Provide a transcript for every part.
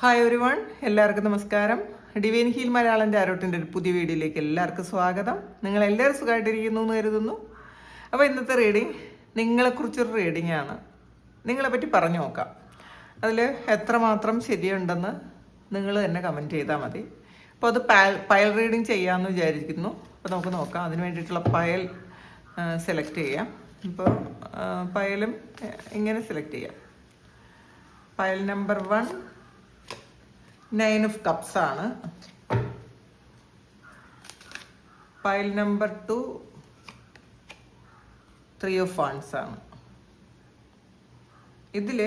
Hi ഒരു one എല്ലാവർക്കും നമസ്കാരം. ഡിവൈൻ ഹീൽ മലയാളന്റെ ആരോട്ടിന്റെ ഒരു പുതിയ വീഡിയോയിലേക്ക് എല്ലാവർക്കും സ്വാഗതം. നിങ്ങൾ എല്ലാവരും സുഖമായിട്ടിരിക്കുന്നു എന്ന് കരുതുന്നു. അപ്പോൾ ഇന്നത്തെ റീഡിങ് നിങ്ങളെക്കുറിച്ചൊരു റീഡിംഗ് ആണ്. നിങ്ങളെ പറ്റി പറഞ്ഞു നോക്കാം. അതിൽ എത്രമാത്രം ശരിയുണ്ടെന്ന് നിങ്ങൾ തന്നെ കമന്റ് ചെയ്താൽ മതി. അപ്പോൾ അത് പയൽ പയൽ റീഡിങ് ചെയ്യാമെന്ന് വിചാരിക്കുന്നു. അപ്പോൾ നമുക്ക് നോക്കാം. അതിന് വേണ്ടിയിട്ടുള്ള പയൽ സെലക്ട് ചെയ്യാം. ഇപ്പോൾ പയലും ഇങ്ങനെ സെലക്ട് ചെയ്യാം. Pile number one nine of cups ആണ്. Pile number two three of funds ആണ്. ഇതിൽ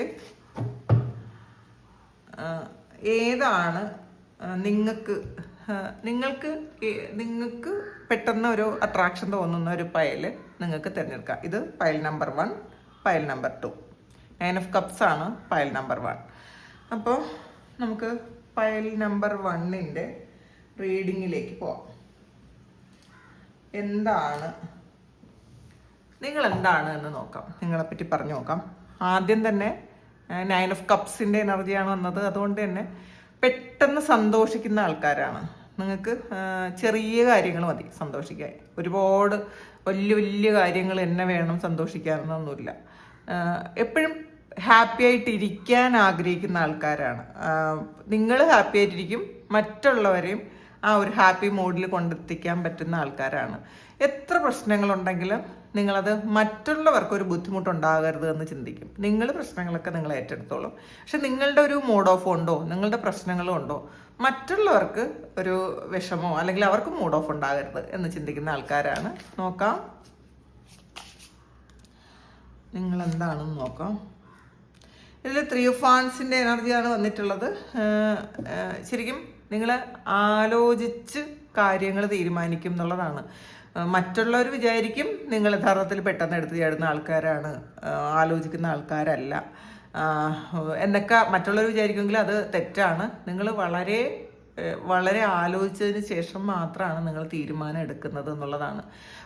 ഏതാണ് നിങ്ങൾക്ക് നിങ്ങൾക്ക് നിങ്ങൾക്ക് പെട്ടെന്ന് ഒരു അട്രാക്ഷൻ തോന്നുന്ന ഒരു പയൽ നിങ്ങൾക്ക് തിരഞ്ഞെടുക്കാം. ഇത് pile number one pile number two nine of cups ആണ് പയൽ നമ്പർ വൺ അപ്പോൾ നമുക്ക് പയൽ നമ്പർ വണ്ണിന്റെ റീഡിങ്ങിലേക്ക് പോവാം. എന്താണ്? നിങ്ങൾ എന്താണ് എന്ന് നോക്കാം. നിങ്ങളെ പറ്റി പറഞ്ഞു നോക്കാം. ആദ്യം തന്നെ നയൻ ഓഫ് കപ്സിന്റെ എനർജിയാണ് വന്നത്. അതുകൊണ്ട് തന്നെ പെട്ടെന്ന് സന്തോഷിക്കുന്ന ആൾക്കാരാണ്. നിങ്ങൾക്ക് ചെറിയ കാര്യങ്ങൾ മതി സന്തോഷിക്കാൻ. ഒരുപാട് വലിയ വലിയ കാര്യങ്ങൾ എന്നെ വേണം സന്തോഷിക്കാനൊന്നുമില്ല. എപ്പോഴും ഹാപ്പി ആയിട്ട് ഇരിക്കാൻ ആഗ്രഹിക്കുന്ന ആൾക്കാരാണ്. നിങ്ങൾ ഹാപ്പി ആയിട്ടിരിക്കും. മറ്റുള്ളവരെയും ആ ഒരു ഹാപ്പി മൂഡിൽ കൊണ്ടെത്തിക്കാൻ പറ്റുന്ന ആൾക്കാരാണ്. എത്ര പ്രശ്നങ്ങളുണ്ടെങ്കിലും നിങ്ങളത് മറ്റുള്ളവർക്ക് ഒരു ബുദ്ധിമുട്ടുണ്ടാകരുത് എന്ന് ചിന്തിക്കും. നിങ്ങൾ പ്രശ്നങ്ങളൊക്കെ നിങ്ങൾ ഏറ്റെടുത്തോളും. പക്ഷെ നിങ്ങളുടെ ഒരു മൂഡ് ഓഫ് ഉണ്ടോ? നിങ്ങളുടെ പ്രശ്നങ്ങളും ഉണ്ടോ? മറ്റുള്ളവർക്ക് ഒരു വിഷമോ അല്ലെങ്കിൽ അവർക്ക് മൂഡ് ഓഫ് ഉണ്ടാകരുത് എന്ന് ചിന്തിക്കുന്ന ആൾക്കാരാണ്. നോക്കാം. നിങ്ങൾ എന്താണെന്ന് നോക്കാം. ഇതിൽ ത്രീ ഓഫ് ഫാൻസിന്റെ എനർജിയാണ് വന്നിട്ടുള്ളത് ശരിക്കും നിങ്ങൾ ആലോചിച്ച് കാര്യങ്ങൾ തീരുമാനിക്കും എന്നുള്ളതാണ്. മറ്റുള്ളവർ വിചാരിക്കും നിങ്ങൾ യഥാർത്ഥത്തിൽ പെട്ടെന്ന് എടുത്ത് ചാടുന്ന ആൾക്കാരാണ്. ആലോചിക്കുന്ന ആൾക്കാരല്ല. എന്നൊക്കെ മറ്റുള്ളവർ വിചാരിക്കുമെങ്കിൽ അത് തെറ്റാണ്. നിങ്ങൾ വളരെ വളരെ ആലോചിച്ചതിന് ശേഷം മാത്രമാണ് നിങ്ങൾ തീരുമാനം എടുക്കുന്നത് എന്നുള്ളതാണ്.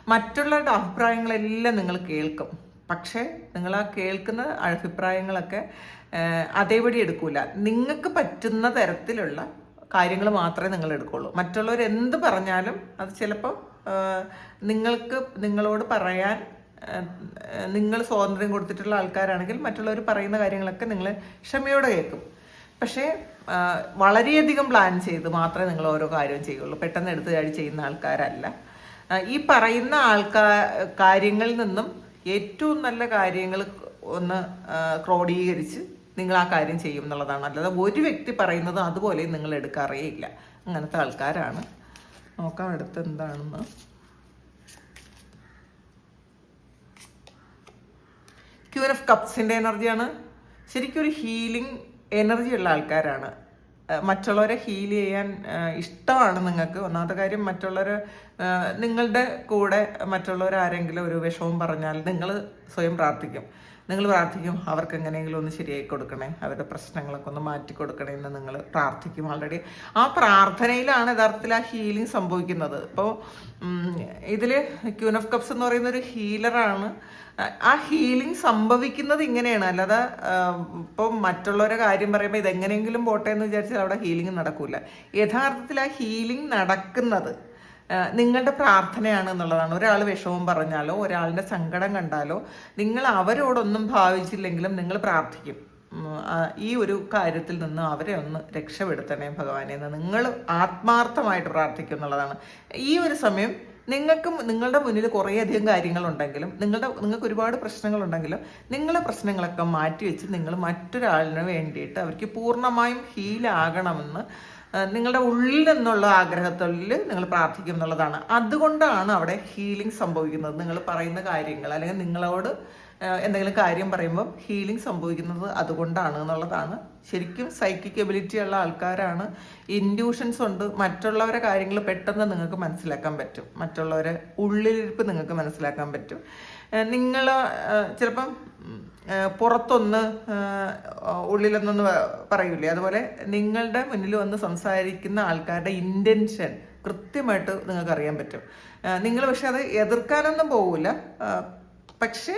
മറ്റുള്ളവരുടെ അഭിപ്രായങ്ങളെല്ലാം നിങ്ങൾ കേൾക്കും. പക്ഷേ നിങ്ങൾ ആ കേൾക്കുന്ന അഭിപ്രായങ്ങളൊക്കെ അതേപടി എടുക്കൂല. നിങ്ങൾക്ക് പറ്റുന്ന തരത്തിലുള്ള കാര്യങ്ങൾ മാത്രമേ നിങ്ങൾ എടുക്കുള്ളൂ. മറ്റുള്ളവർ എന്ത് പറഞ്ഞാലും അത് ചിലപ്പോൾ നിങ്ങൾക്ക് നിങ്ങളോട് പറയാൻ നിങ്ങൾ സ്വാതന്ത്ര്യം കൊടുത്തിട്ടുള്ള ആൾക്കാരാണെങ്കിൽ മറ്റുള്ളവർ പറയുന്ന കാര്യങ്ങളൊക്കെ നിങ്ങൾ ക്ഷമയോടെ കേൾക്കും. പക്ഷേ വളരെയധികം പ്ലാൻ ചെയ്ത് മാത്രമേ നിങ്ങൾ ഓരോ കാര്യവും ചെയ്യുള്ളൂ. പെട്ടെന്ന് എടുത്തു ചെയ്യുന്ന ആൾക്കാരല്ല. ഈ പറയുന്ന ആൾക്കാ കാര്യങ്ങളിൽ നിന്നും ഏറ്റവും നല്ല കാര്യങ്ങൾ ഒന്ന് ക്രോഡീകരിച്ച് നിങ്ങൾ ആ കാര്യം ചെയ്യും എന്നുള്ളതാണ് അല്ലാതെ ഒരു വ്യക്തി പറയുന്നത് അതുപോലെ നിങ്ങൾ എടുക്കാറേ ഇല്ല. അങ്ങനത്തെ ആൾക്കാരാണ്. നോക്കാം അടുത്ത് എന്താണെന്ന്. ക്യൂൻ ഓഫ് കപ്സിന്റെ എനർജിയാണ് ശരിക്കും ഒരു ഹീലിംഗ് എനർജി ഉള്ള ആൾക്കാരാണ്. മറ്റുള്ളവരെ ഹീൽ ചെയ്യാൻ ഇഷ്ടമാണ് നിങ്ങൾക്ക്. ഒന്നാമത്തെ കാര്യം മറ്റുള്ളവർ നിങ്ങളുടെ കൂടെ മറ്റുള്ളവർ ആരെങ്കിലും ഒരു വിഷമം പറഞ്ഞാൽ നിങ്ങൾ സ്വയം പ്രാർത്ഥിക്കും. നിങ്ങൾ പ്രാർത്ഥിക്കും അവർക്ക് എങ്ങനെയെങ്കിലും ഒന്ന് ശരിയാക്കി കൊടുക്കണേ അവരുടെ പ്രശ്നങ്ങളൊക്കെ ഒന്ന് മാറ്റി കൊടുക്കണേ എന്ന് നിങ്ങൾ പ്രാർത്ഥിക്കും ഓൾറെഡി ആ പ്രാർത്ഥനയിലാണ് യഥാർത്ഥത്തിൽ ആ ഹീലിംഗ് സംഭവിക്കുന്നത്. ഇപ്പോൾ ഇതിൽ ക്യൂൻ ഓഫ് കപ്സ് എന്ന് പറയുന്ന ഒരു ഹീലറാണ് ആ ഹീലിംഗ് സംഭവിക്കുന്നത് ഇങ്ങനെയാണ്. അല്ലാതെ ഇപ്പം മറ്റുള്ളവരുടെ കാര്യം പറയുമ്പോൾ ഇതെങ്ങനെയെങ്കിലും പോട്ടെ എന്ന് വിചാരിച്ചാൽ അവിടെ ഹീലിംഗ് നടക്കില്ല യഥാർത്ഥത്തിൽ ആ ഹീലിംഗ് നടക്കുന്നത് നിങ്ങളുടെ പ്രാർത്ഥനയാണ് എന്നുള്ളതാണ്. ഒരാൾ വിഷമം പറഞ്ഞാലോ ഒരാളുടെ സങ്കടം കണ്ടാലോ നിങ്ങൾ അവരോടൊന്നും ഭാവിച്ചില്ലെങ്കിലും നിങ്ങൾ പ്രാർത്ഥിക്കും. ഈ ഒരു കാര്യത്തിൽ നിന്ന് അവരെ ഒന്ന് രക്ഷപ്പെടുത്തണേ ഭഗവാനെ എന്ന്. നിങ്ങൾ ആത്മാർത്ഥമായിട്ട് പ്രാർത്ഥിക്കും എന്നുള്ളതാണ്. ഈ ഒരു സമയം നിങ്ങൾക്കും നിങ്ങളുടെ മുന്നിൽ കുറേയധികം കാര്യങ്ങളുണ്ടെങ്കിലും നിങ്ങളുടെ നിങ്ങൾക്ക് ഒരുപാട് പ്രശ്നങ്ങളുണ്ടെങ്കിലും നിങ്ങളെ പ്രശ്നങ്ങളൊക്കെ മാറ്റി വെച്ച് നിങ്ങൾ മറ്റൊരാളിന് വേണ്ടിയിട്ട് അവർക്ക് പൂർണമായും ഹീലാകണമെന്ന് നിങ്ങളുടെ ഉള്ളിൽ നിന്നുള്ള ആഗ്രഹത്തിൽ നിങ്ങൾ പ്രാർത്ഥിക്കും എന്നുള്ളതാണ്. അതുകൊണ്ടാണ് അവിടെ ഹീലിംഗ് സംഭവിക്കുന്നത്. നിങ്ങൾ പറയുന്ന കാര്യങ്ങൾ അല്ലെങ്കിൽ നിങ്ങളോട് എന്തെങ്കിലും കാര്യം പറയുമ്പോൾ ഹീലിംഗ് സംഭവിക്കുന്നത് അതുകൊണ്ടാണ് എന്നുള്ളതാണ്. ശരിക്കും സൈക്കിക് എബിലിറ്റി ഉള്ള ആൾക്കാരാണ്. ഇൻഡ്യൂഷൻസ് ഉണ്ട്. മറ്റുള്ളവരെ കാര്യങ്ങൾ പെട്ടെന്ന് നിങ്ങൾക്ക് മനസ്സിലാക്കാൻ പറ്റും. മറ്റുള്ളവരെ ഉള്ളിലിരിപ്പ് നിങ്ങൾക്ക് മനസ്സിലാക്കാൻ പറ്റും. നിങ്ങൾ ചിലപ്പം പുറത്തൊന്ന് ഉള്ളിലൊന്നൊന്ന് പറയൂലേ? അതുപോലെ നിങ്ങളുടെ മുന്നിൽ വന്ന് സംസാരിക്കുന്ന ആൾക്കാരുടെ ഇന്റൻഷൻ കൃത്യമായിട്ട് നിങ്ങൾക്ക് അറിയാൻ പറ്റും. നിങ്ങൾ പക്ഷെ അത് എതിർക്കാനൊന്നും പോകില്ല പക്ഷേ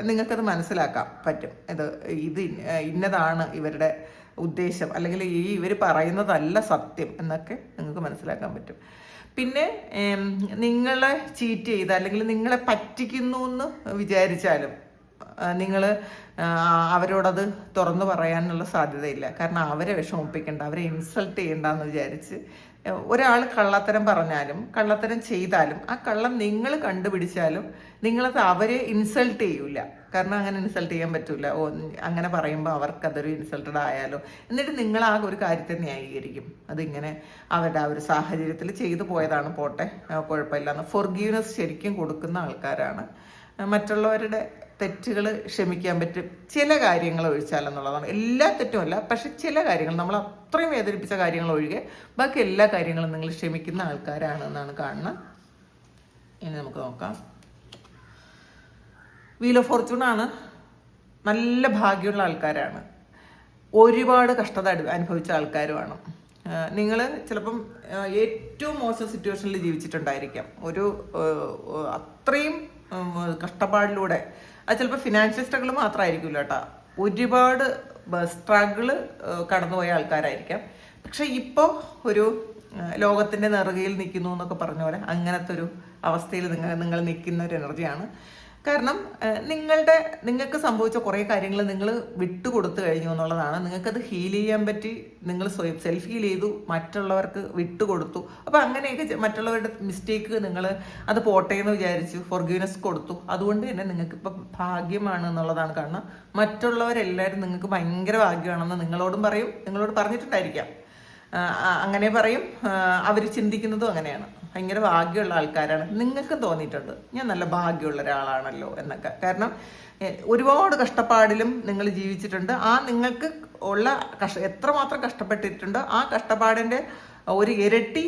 നിങ്ങൾക്കത് മനസ്സിലാക്കാൻ പറ്റും. ഇത് ഇത് ഇന്നതാണ് ഇവരുടെ ഉദ്ദേശം. അല്ലെങ്കിൽ ഈ ഇവർ പറയുന്നതല്ല സത്യം എന്നൊക്കെ നിങ്ങൾക്ക് മനസ്സിലാക്കാൻ പറ്റും. പിന്നെ നിങ്ങളെ ചീറ്റ് ചെയ്ത് അല്ലെങ്കിൽ നിങ്ങളെ പറ്റിക്കുന്നു എന്ന് വിചാരിച്ചാലും നിങ്ങൾ അവരോടത് തുറന്നു പറയാനുള്ള സാധ്യതയില്ല. കാരണം അവരെ വിഷമിപ്പിക്കേണ്ട അവരെ ഇൻസൾട്ട് ചെയ്യണ്ടെന്ന് വിചാരിച്ച് ഒരാൾ കള്ളത്തരം പറഞ്ഞാലും കള്ളത്തരം ചെയ്താലും ആ കള്ളം നിങ്ങൾ കണ്ടുപിടിച്ചാലും നിങ്ങളത് അവരെ ഇൻസൾട്ട് ചെയ്യൂല. കാരണം അങ്ങനെ ഇൻസൾട്ട് ചെയ്യാൻ പറ്റൂല. ഓ അങ്ങനെ പറയുമ്പോൾ അവർക്കതൊരു ഇൻസൾട്ടഡ് ആയാലോ. എന്നിട്ട് നിങ്ങൾ ആ ഒരു കാര്യത്തെ ന്യായീകരിക്കും. അതിങ്ങനെ അവരുടെ ആ ഒരു സാഹചര്യത്തിൽ ചെയ്തു പോയതാണ് പോട്ടെ. കുഴപ്പമില്ല എന്ന് ഫൊർഗീവ്നെസ് ശരിക്കും കൊടുക്കുന്ന ആൾക്കാരാണ്. മറ്റുള്ളവരുടെ തെറ്റുകൾ ക്ഷമിക്കാൻ പറ്റും. ചില കാര്യങ്ങൾ ഒഴിച്ചാലെന്നുള്ളതാണ് എല്ലാ തെറ്റുമല്ല പക്ഷെ ചില കാര്യങ്ങൾ നമ്മൾ അത്രയും വേദനിപ്പിച്ച കാര്യങ്ങൾ ഒഴികെ ബാക്കി എല്ലാ കാര്യങ്ങളും നിങ്ങൾ ക്ഷമിക്കുന്ന ആൾക്കാരാണ് എന്നാണ് കാണുന്നത്. ഇനി നമുക്ക് നോക്കാം. വീൽ ഓഫ് ഫോർച്യൂൺ ആണ്. നല്ല ഭാഗ്യമുള്ള ആൾക്കാരാണ്. ഒരുപാട് കഷ്ടത അനുഭവിച്ച ആൾക്കാരുമാണ്. നിങ്ങൾ ചിലപ്പം ഏറ്റവും മോശം സിറ്റുവേഷനിൽ ജീവിച്ചിട്ടുണ്ടായിരിക്കാം. ഒരു അത്രയും കഷ്ടപ്പാടിലൂടെ അത് ചിലപ്പോൾ ഫിനാൻഷ്യൽ സ്ട്രഗിൾ മാത്രമായിരിക്കില്ല കേട്ടോ. ഒരുപാട് സ്ട്രഗിൾ കടന്നുപോയ ആൾക്കാരായിരിക്കാം. പക്ഷെ ഇപ്പോൾ ഒരു ലോകത്തിന്റെ നിറകയിൽ നിൽക്കുന്നു എന്നൊക്കെ പറഞ്ഞ പോലെ അങ്ങനത്തെ ഒരു അവസ്ഥയിൽ നിങ്ങൾ നിങ്ങൾ നിൽക്കുന്ന ഒരു എനർജിയാണ് കാരണം നിങ്ങളുടെ നിങ്ങൾക്ക് സംഭവിച്ച കുറേ കാര്യങ്ങൾ നിങ്ങൾ വിട്ടുകൊടുത്തു കഴിഞ്ഞു എന്നുള്ളതാണ്. നിങ്ങൾക്കത് ഹീൽ ചെയ്യാൻ പറ്റി നിങ്ങൾ സ്വയം സെൽഫ് ഹീൽ ചെയ്തു മറ്റുള്ളവർക്ക് വിട്ടുകൊടുത്തു അപ്പോൾ അങ്ങനെയൊക്കെ മറ്റുള്ളവരുടെ മിസ്റ്റേക്ക് നിങ്ങൾ അത് പോട്ടെ എന്ന് വിചാരിച്ചു ഫോർഗീവ്നെസ് കൊടുത്തു. അതുകൊണ്ട് തന്നെ നിങ്ങൾക്ക് ഇപ്പം ഭാഗ്യമാണ് എന്നുള്ളതാണ് കാരണം മറ്റുള്ളവരെല്ലാവരും നിങ്ങൾക്ക് ഭയങ്കര ഭാഗ്യമാണെന്ന് നിങ്ങളോടും പറയും നിങ്ങളോട് പറഞ്ഞിട്ടുണ്ടായിരിക്കാം. അങ്ങനെ പറയും അവർ ചിന്തിക്കുന്നതും അങ്ങനെയാണ്. ഭയങ്കര ഭാഗ്യമുള്ള ആൾക്കാരാണ്. നിങ്ങൾക്ക് തോന്നിയിട്ടുണ്ട്. ഞാൻ നല്ല ഭാഗ്യമുള്ള ഒരാളാണല്ലോ എന്നൊക്കെ. കാരണം ഒരുപാട് കഷ്ടപ്പാടിലും നിങ്ങൾ ജീവിച്ചിട്ടുണ്ട്. ആ നിങ്ങൾക്ക് ഉള്ള കഷ്ട എത്രമാത്രം കഷ്ടപ്പെട്ടിട്ടുണ്ടോ ആ കഷ്ടപ്പാടിന്റെ ഒരു ഇരട്ടി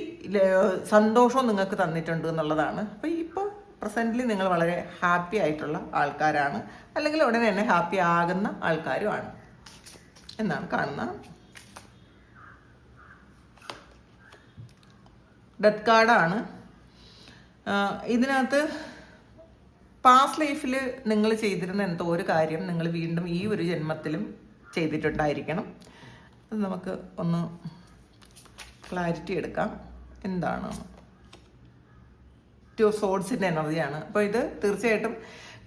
സന്തോഷവും നിങ്ങൾക്ക് തന്നിട്ടുണ്ട് എന്നുള്ളതാണ്. അപ്പോൾ ഇപ്പോൾ പ്രസന്റ്ലി നിങ്ങൾ വളരെ ഹാപ്പി ആയിട്ടുള്ള ആൾക്കാരാണ്. അല്ലെങ്കിൽ ഉടനെ തന്നെ ഹാപ്പി ആകുന്ന ആൾക്കാരുമാണ്. എന്നാണ് കാണുന്നത്. ഡെത്ത് കാർഡാണ് ഇതിനകത്ത് പാസ്റ്റ് ലൈഫിൽ നിങ്ങൾ ചെയ്തിരുന്ന എന്തോ ഒരു കാര്യം നിങ്ങൾ വീണ്ടും ഈ ഒരു ജന്മത്തിലും ചെയ്തിട്ടുണ്ടായിരിക്കണം. അത് നമുക്ക് ഒന്ന് ക്ലാരിറ്റി എടുക്കാം. എന്താണ്? ടു സോഡ്സിന്റെ എനർജിയാണ് അപ്പോൾ ഇത് തീർച്ചയായിട്ടും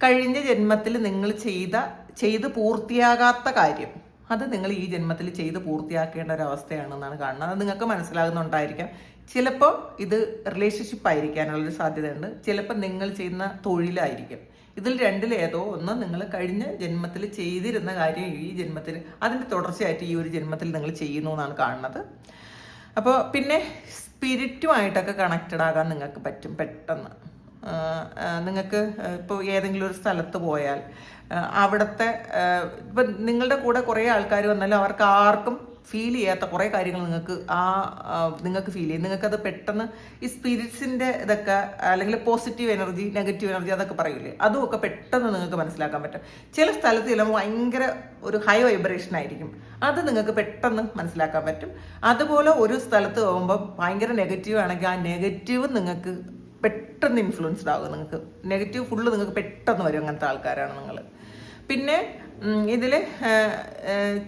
കഴിഞ്ഞ ജന്മത്തിൽ നിങ്ങൾ ചെയ്ത ചെയ്ത് പൂർത്തിയാകാത്ത കാര്യം. അത് നിങ്ങൾ ഈ ജന്മത്തിൽ ചെയ്ത് പൂർത്തിയാക്കേണ്ട ഒരു അവസ്ഥയാണെന്നാണ് കാണുന്നത്. അത് നിങ്ങൾക്ക് മനസ്സിലാകുന്നുണ്ടായിരിക്കാം. ചിലപ്പോൾ ഇത് റിലേഷൻഷിപ്പ് ആയിരിക്കാനുള്ളൊരു സാധ്യതയുണ്ട്. ചിലപ്പോൾ നിങ്ങൾ ചെയ്യുന്ന തൊഴിലായിരിക്കും. ഇതിൽ രണ്ടിലേതോ ഒന്ന് നിങ്ങൾ കഴിഞ്ഞ ജന്മത്തിൽ ചെയ്തിരുന്ന കാര്യം ഈ ജന്മത്തിൽ അതിന്റെ തുടർച്ചയായിട്ട് ഈ ഒരു ജന്മത്തിൽ നിങ്ങൾ ചെയ്യുന്നു എന്നാണ് കാണുന്നത്. അപ്പോൾ പിന്നെ സ്പിരിറ്റുമായിട്ടൊക്കെ കണക്റ്റഡ് ആകാൻ നിങ്ങൾക്ക് പറ്റും പെട്ടെന്ന്. നിങ്ങൾക്ക് ഇപ്പോൾ ഏതെങ്കിലും ഒരു സ്ഥലത്ത് പോയാൽ അവിടുത്തെ ഇപ്പം നിങ്ങളുടെ കൂടെ കുറേ ആൾക്കാർ വന്നാലും അവർക്ക് ആർക്കും ഫീൽ ചെയ്യാത്ത കുറേ കാര്യങ്ങൾ നിങ്ങൾക്ക് ആ നിങ്ങൾക്ക് ഫീൽ ചെയ്യും. നിങ്ങൾക്കത് പെട്ടെന്ന് ഈ സ്പിരിറ്റ്സിന്റെ ഇതൊക്കെ അല്ലെങ്കിൽ പോസിറ്റീവ് എനർജി നെഗറ്റീവ് എനർജി അതൊക്കെ പറയില്ലേ അതുമൊക്കെ പെട്ടെന്ന് നിങ്ങൾക്ക് മനസ്സിലാക്കാൻ പറ്റും. ചില സ്ഥലത്ത് ചിലപ്പോൾ ഭയങ്കര ഒരു ഹൈ വൈബ്രേഷൻ ആയിരിക്കും. അത് നിങ്ങൾക്ക് പെട്ടെന്ന് മനസ്സിലാക്കാൻ പറ്റും. അതുപോലെ ഒരു സ്ഥലത്ത് പോകുമ്പോൾ ഭയങ്കര നെഗറ്റീവ് ആണെങ്കിൽ ആ നെഗറ്റീവ് നിങ്ങൾക്ക് പെട്ടെന്ന് ഇൻഫ്ലുവൻസ്ഡ് ആകും. നിങ്ങൾക്ക് നെഗറ്റീവ് ഫുള്ള് നിങ്ങൾക്ക് പെട്ടെന്ന് വരും അങ്ങനത്തെ ആൾക്കാരാണ് നിങ്ങൾ പിന്നെ ഇതിൽ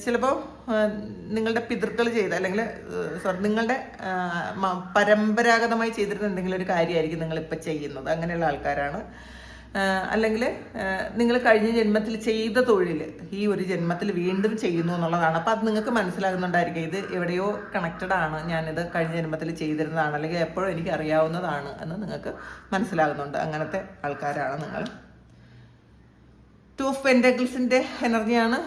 ചിലപ്പോൾ നിങ്ങളുടെ പിതൃക്കൾ ചെയ്ത അല്ലെങ്കിൽ സോറി നിങ്ങളുടെ പരമ്പരാഗതമായി ചെയ്തിരുന്ന എന്തെങ്കിലും ഒരു കാര്യമായിരിക്കും നിങ്ങളിപ്പോൾ ചെയ്യുന്നത്. അങ്ങനെയുള്ള ആൾക്കാരാണ്. അല്ലെങ്കിൽ നിങ്ങൾ കഴിഞ്ഞ ജന്മത്തിൽ ചെയ്ത തൊഴിൽ ഈ ഒരു ജന്മത്തിൽ വീണ്ടും ചെയ്യുന്നു എന്നുള്ളതാണ്. അപ്പോൾ അത് നിങ്ങൾക്ക് മനസ്സിലാകുന്നുണ്ടായിരിക്കും ഇത് എവിടെയോ കണക്റ്റഡ് ആണ്. ഞാനിത് കഴിഞ്ഞ ജന്മത്തിൽ ചെയ്തിരുന്നതാണ്. അല്ലെങ്കിൽ എപ്പോഴും എനിക്ക് അറിയാവുന്നതാണ് എന്ന് നിങ്ങൾക്ക് മനസ്സിലാകുന്നുണ്ട്. അങ്ങനത്തെ ആൾക്കാരാണ് നിങ്ങൾ ടു ഓഫ് എനർജിയാണ്.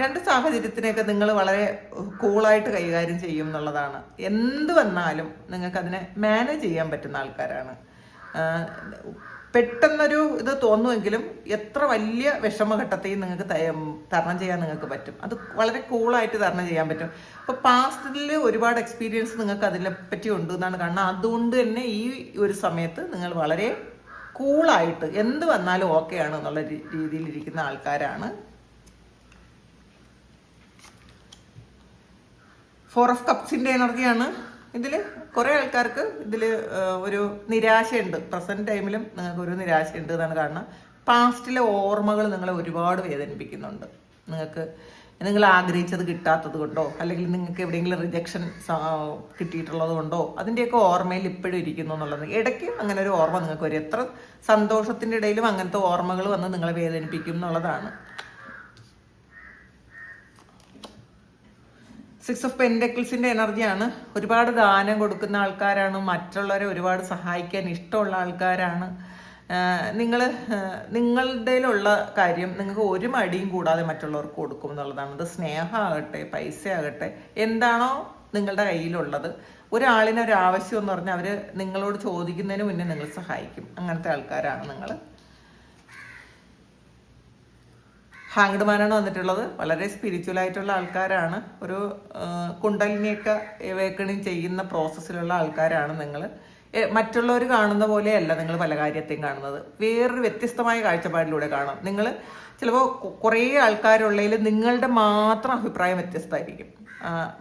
രണ്ട് സാഹചര്യത്തിനെയൊക്കെ നിങ്ങൾ വളരെ കൂളായിട്ട് കൈകാര്യം ചെയ്യും എന്നുള്ളതാണ്. എന്ത് വന്നാലും നിങ്ങൾക്കതിനെ മാനേജ് ചെയ്യാൻ പറ്റുന്ന ആൾക്കാരാണ്. പെട്ടെന്നൊരു ഇത് തോന്നുമെങ്കിലും എത്ര വലിയ വിഷമഘട്ടത്തെയും നിങ്ങൾക്ക് തരണം ചെയ്യാൻ നിങ്ങൾക്ക് പറ്റും. അത് വളരെ കൂളായിട്ട് തരണം ചെയ്യാൻ പറ്റും. അപ്പോൾ പാസ്റ്റിൽ ഒരുപാട് എക്സ്പീരിയൻസ് നിങ്ങൾക്ക് അതിനെപ്പറ്റി ഉണ്ട് എന്നാണ് കാണുന്നത് അതുകൊണ്ട് തന്നെ ഈ ഒരു സമയത്ത് നിങ്ങൾ വളരെ കൂളായിട്ട് എന്ത് വന്നാലും ഓക്കെ ആണ് എന്നുള്ള രീതിയിൽ ഇരിക്കുന്ന ആൾക്കാരാണ്. ഫോർ ഓഫ് കപ്സിന്റെ എനർജിയാണ് ഇതിൽ കുറേ ആൾക്കാർക്ക് ഇതിൽ ഒരു നിരാശയുണ്ട്. പ്രസന്റ് ടൈമിലും നിങ്ങൾക്ക് ഒരു നിരാശയുണ്ട് എന്നാണ് കാരണം പാസ്റ്റിലെ ഓർമ്മകൾ നിങ്ങളെ ഒരുപാട് വേദനിപ്പിക്കുന്നുണ്ട്. നിങ്ങൾക്ക് നിങ്ങൾ ആഗ്രഹിച്ചത് കിട്ടാത്തത് കൊണ്ടോ അല്ലെങ്കിൽ നിങ്ങൾക്ക് എവിടെയെങ്കിലും റിജക്ഷൻ കിട്ടിയിട്ടുള്ളത് കൊണ്ടോ അതിന്റെയൊക്കെ ഓർമ്മയിൽ ഇപ്പോഴും ഇരിക്കുന്നു എന്നുള്ളത്. ഇടയ്ക്ക് അങ്ങനെ ഒരു ഓർമ്മ നിങ്ങൾക്ക് വരും. എത്ര സന്തോഷത്തിന്റെ ഇടയിലും അങ്ങനത്തെ ഓർമ്മകൾ വന്ന് നിങ്ങളെ വേദനിപ്പിക്കും എന്നുള്ളതാണ്. സിക്സ് ഓഫ് പെൻഡക്കിൾസിന്റെ എനർജിയാണ്. ഒരുപാട് ദാനം കൊടുക്കുന്ന ആൾക്കാരാണ്. മറ്റുള്ളവരെ ഒരുപാട് സഹായിക്കാൻ ഇഷ്ടമുള്ള ആൾക്കാരാണ്. നിങ്ങൾ നിങ്ങളുടെയിലുള്ള കാര്യം നിങ്ങൾക്ക് ഒരു മടിയും കൂടാതെ മറ്റുള്ളവർക്ക് കൊടുക്കും എന്നുള്ളതാണ്. അത് സ്നേഹമാകട്ടെ പൈസ ആകട്ടെ എന്താണോ നിങ്ങളുടെ കയ്യിലുള്ളത്. ഒരാളിന് ഒരു ആവശ്യം എന്ന് പറഞ്ഞാൽ അവർ നിങ്ങളോട് ചോദിക്കുന്നതിന് മുന്നേ നിങ്ങൾ സഹായിക്കും. അങ്ങനത്തെ ആൾക്കാരാണ് നിങ്ങൾ ഹാങ്ഡ്മാനാണ് വന്നിട്ടുള്ളത്. വളരെ സ്പിരിച്വൽ ആയിട്ടുള്ള ആൾക്കാരാണ്. ഒരു കുണ്ടലിനെയൊക്കെ വേക്കണി ചെയ്യുന്ന പ്രോസസ്സിലുള്ള ആൾക്കാരാണ് നിങ്ങൾ മറ്റുള്ളവർ കാണുന്ന പോലെയല്ല നിങ്ങൾ പല കാര്യത്തെയും കാണുന്നത്. വേറൊരു വ്യത്യസ്തമായ കാഴ്ചപ്പാടിലൂടെ കാണാം. നിങ്ങൾ ചിലപ്പോൾ കുറേ ആൾക്കാരുള്ളതിൽ നിങ്ങളുടെ മാത്രം അഭിപ്രായം വ്യത്യസ്തമായിരിക്കും.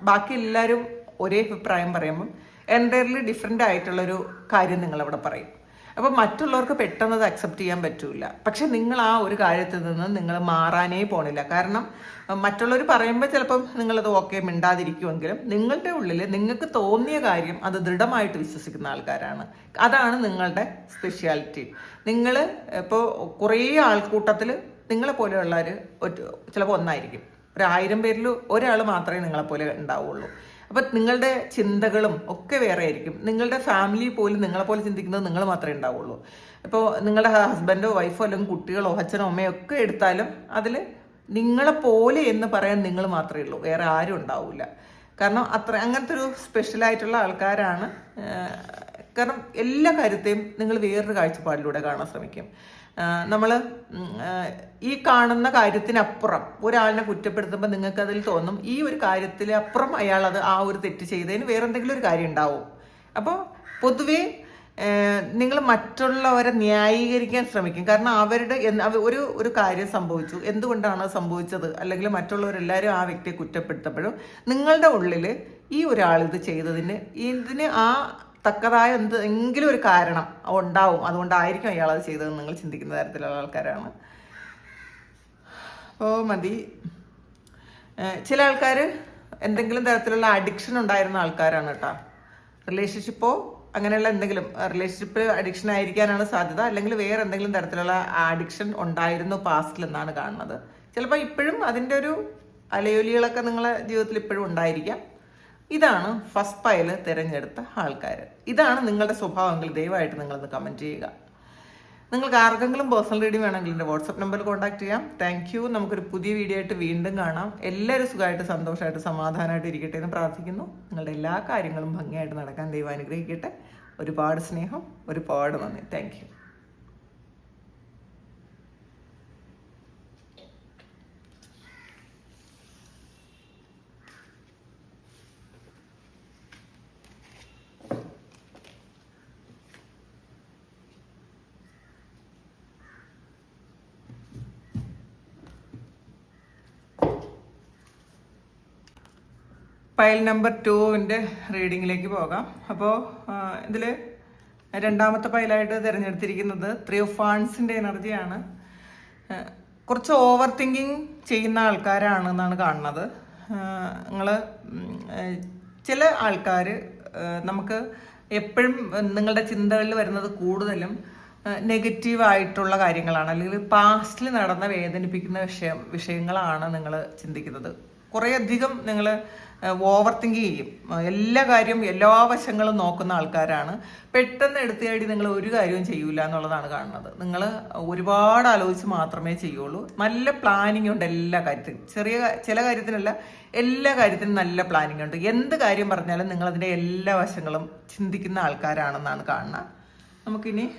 ബാക്കി എല്ലാവരും ഒരേ അഭിപ്രായം പറയുമ്പം എന്റെ ഡിഫറെന്റ് ആയിട്ടുള്ളൊരു കാര്യം നിങ്ങളവിടെ പറയും. അപ്പോൾ മറ്റുള്ളവർക്ക് പെട്ടെന്ന് അത് അക്സെപ്റ്റ് ചെയ്യാൻ പറ്റില്ല പക്ഷെ നിങ്ങൾ ആ ഒരു കാര്യത്തിൽ നിന്ന് നിങ്ങൾ മാറാനേ പോണില്ല. കാരണം മറ്റുള്ളവർ പറയുമ്പോൾ ചിലപ്പം നിങ്ങളത് ഓക്കെ മിണ്ടാതിരിക്കുമെങ്കിലും നിങ്ങളുടെ ഉള്ളിൽ നിങ്ങൾക്ക് തോന്നിയ കാര്യം അത് ദൃഢമായിട്ട് വിശ്വസിക്കുന്ന ആൾക്കാരാണ്. അതാണ് നിങ്ങളുടെ സ്പെഷ്യാലിറ്റി നിങ്ങൾ ഇപ്പോൾ കുറേ ആൾക്കൂട്ടത്തിൽ നിങ്ങളെ പോലെയുള്ളവർ ചിലപ്പോൾ ഒന്നായിരിക്കും. ഒരായിരം പേരിൽ ഒരാൾ മാത്രമേ നിങ്ങളെപ്പോലെ ഉണ്ടാവുള്ളൂ. അപ്പം നിങ്ങളുടെ ചിന്തകളും ഒക്കെ വേറെ ആയിരിക്കും. നിങ്ങളുടെ ഫാമിലി പോലും നിങ്ങളെപ്പോലെ ചിന്തിക്കുന്നത് നിങ്ങൾ മാത്രമേ ഉണ്ടാവുള്ളൂ. ഇപ്പോൾ നിങ്ങളുടെ ഹസ്ബൻഡോ വൈഫോ അല്ലെങ്കിൽ കുട്ടികളോ അച്ഛനോ അമ്മയോ ഒക്കെ എടുത്താലും അതിൽ നിങ്ങളെപ്പോലെ എന്ന് പറയാൻ നിങ്ങൾ മാത്രമേ ഉള്ളൂ. വേറെ ആരും ഉണ്ടാവില്ല കാരണം അത്ര അങ്ങനത്തെ ഒരു സ്പെഷ്യലായിട്ടുള്ള ആൾക്കാരാണ് കാരണം എല്ലാ കാര്യത്തെയും നിങ്ങൾ വേറൊരു കാഴ്ചപ്പാടിലൂടെ കാണാൻ ശ്രമിക്കും. നമ്മൾ ഈ കാണുന്ന കാര്യത്തിനപ്പുറം ഒരാളിനെ കുറ്റപ്പെടുത്തുമ്പോൾ നിങ്ങൾക്ക് അതിൽ തോന്നും ഈ ഒരു കാര്യത്തിൽ അപ്പുറം അയാൾ അത് ആ ഒരു തെറ്റ് ചെയ്തതിന് വേറെ എന്തെങ്കിലും ഒരു കാര്യം ഉണ്ടാവും. അപ്പോൾ പൊതുവേ നിങ്ങൾ മറ്റുള്ളവരെ ന്യായീകരിക്കാൻ ശ്രമിക്കും. കാരണം അവരുടെ ഒരു ഒരു കാര്യം സംഭവിച്ചു. എന്തുകൊണ്ടാണ് സംഭവിച്ചത്? അല്ലെങ്കിൽ മറ്റുള്ളവരെല്ലാവരും ആ വ്യക്തിയെ കുറ്റപ്പെടുത്തപ്പോഴും നിങ്ങളുടെ ഉള്ളിൽ ഈ ഒരാൾ ഇത് ചെയ്തതിന് ഇതിന് ആ തക്കതായ എന്തെങ്കിലും ഒരു കാരണം ഉണ്ടാവും. അതുകൊണ്ടായിരിക്കും അയാൾ അത് ചെയ്തതെന്ന് നിങ്ങൾ ചിന്തിക്കുന്ന തരത്തിലുള്ള ആൾക്കാരാണ്. അപ്പോൾ മതി. ചില ആൾക്കാർ എന്തെങ്കിലും തരത്തിലുള്ള അഡിക്ഷൻ ഉണ്ടായിരുന്ന ആൾക്കാരാണ് കേട്ടോ. റിലേഷൻഷിപ്പോ അങ്ങനെയുള്ള എന്തെങ്കിലും റിലേഷൻഷിപ്പ് അഡിക്ഷൻ ആയിരിക്കാനാണ് സാധ്യത. അല്ലെങ്കിൽ വേറെ എന്തെങ്കിലും തരത്തിലുള്ള അഡിക്ഷൻ ഉണ്ടായിരുന്നു പാസ്റ്റിൽ എന്നാണ് കാണുന്നത്. ചിലപ്പോൾ ഇപ്പോഴും അതിന്റെ ഒരു അലയൊലികളൊക്കെ നിങ്ങളെ ജീവിതത്തിൽ ഇപ്പോഴും ഉണ്ടായിരിക്കാം. ഇതാണ് ഫസ്റ്റ് പയൽ തിരഞ്ഞെടുത്ത ആൾക്കാർ ഇതാണ് നിങ്ങളുടെ സ്വഭാവമെങ്കിൽ ദയവായിട്ട് നിങ്ങളൊന്ന് കമന്റ് ചെയ്യുക. നിങ്ങൾക്ക് ആർക്കെങ്കിലും പേഴ്സണൽ റീഡിംഗ് വേണമെങ്കിൽ എന്റെ വാട്സപ്പ് നമ്പറിൽ കോൺടാക്ട് ചെയ്യാം. താങ്ക് യു നമുക്കൊരു പുതിയ വീഡിയോ ആയിട്ട് വീണ്ടും കാണാം. എല്ലാവരും സുഖമായിട്ട് സന്തോഷമായിട്ട് സമാധാനമായിട്ട് ഇരിക്കട്ടെ എന്ന് പ്രാർത്ഥിക്കുന്നു. നിങ്ങളുടെ എല്ലാ കാര്യങ്ങളും ഭംഗിയായിട്ട് നടക്കാൻ ദൈവം അനുഗ്രഹിക്കട്ടെ. ഒരുപാട് സ്നേഹം ഒരുപാട് നന്ദി. താങ്ക് ഫയൽ നമ്പർ ടുവിന്റെ റീഡിങ്ങിലേക്ക് പോകാം. അപ്പോൾ ഇതിൽ രണ്ടാമത്തെ ഫയലായിട്ട് തിരഞ്ഞെടുത്തിരിക്കുന്നത് ത്രീ ഓഫ് ഫാൻസിന്റെ എനർജിയാണ് കുറച്ച് ഓവർ തിങ്കിങ് ചെയ്യുന്ന ആൾക്കാരാണ് എന്നാണ് കാണുന്നത് നിങ്ങൾ ചില ആൾക്കാർ നമുക്ക് എപ്പോഴും നിങ്ങളുടെ ചിന്തകളിൽ വരുന്നത് കൂടുതലും നെഗറ്റീവായിട്ടുള്ള കാര്യങ്ങളാണ്. അല്ലെങ്കിൽ പാസ്റ്റിൽ നടന്ന വേദനിപ്പിക്കുന്ന വിഷയം വിഷയങ്ങളാണ് നിങ്ങൾ ചിന്തിക്കുന്നത്. കുറേയധികം നിങ്ങൾ ഓവർ തിങ്ക് ചെയ്യും. എല്ലാ കാര്യവും എല്ലാ വശങ്ങളും നോക്കുന്ന ആൾക്കാരാണ്. പെട്ടെന്ന് എടുത്തുചാടി നിങ്ങൾ ഒരു കാര്യവും ചെയ്യൂല എന്നുള്ളതാണ് കാണുന്നത്. നിങ്ങൾ ഒരുപാട് ആലോചിച്ച് മാത്രമേ ചെയ്യുള്ളൂ. നല്ല പ്ലാനിങ് ഉണ്ട് എല്ലാ കാര്യത്തിനും. ചെറിയ ചില കാര്യത്തിനല്ല എല്ലാ കാര്യത്തിനും നല്ല പ്ലാനിങ് ഉണ്ട്. എന്ത് കാര്യം പറഞ്ഞാലും നിങ്ങൾ അതിന്റെ എല്ലാ വശങ്ങളും ചിന്തിക്കുന്ന ആൾക്കാരാണെന്നാണ് കാണുന്നത്. നമുക്കിനി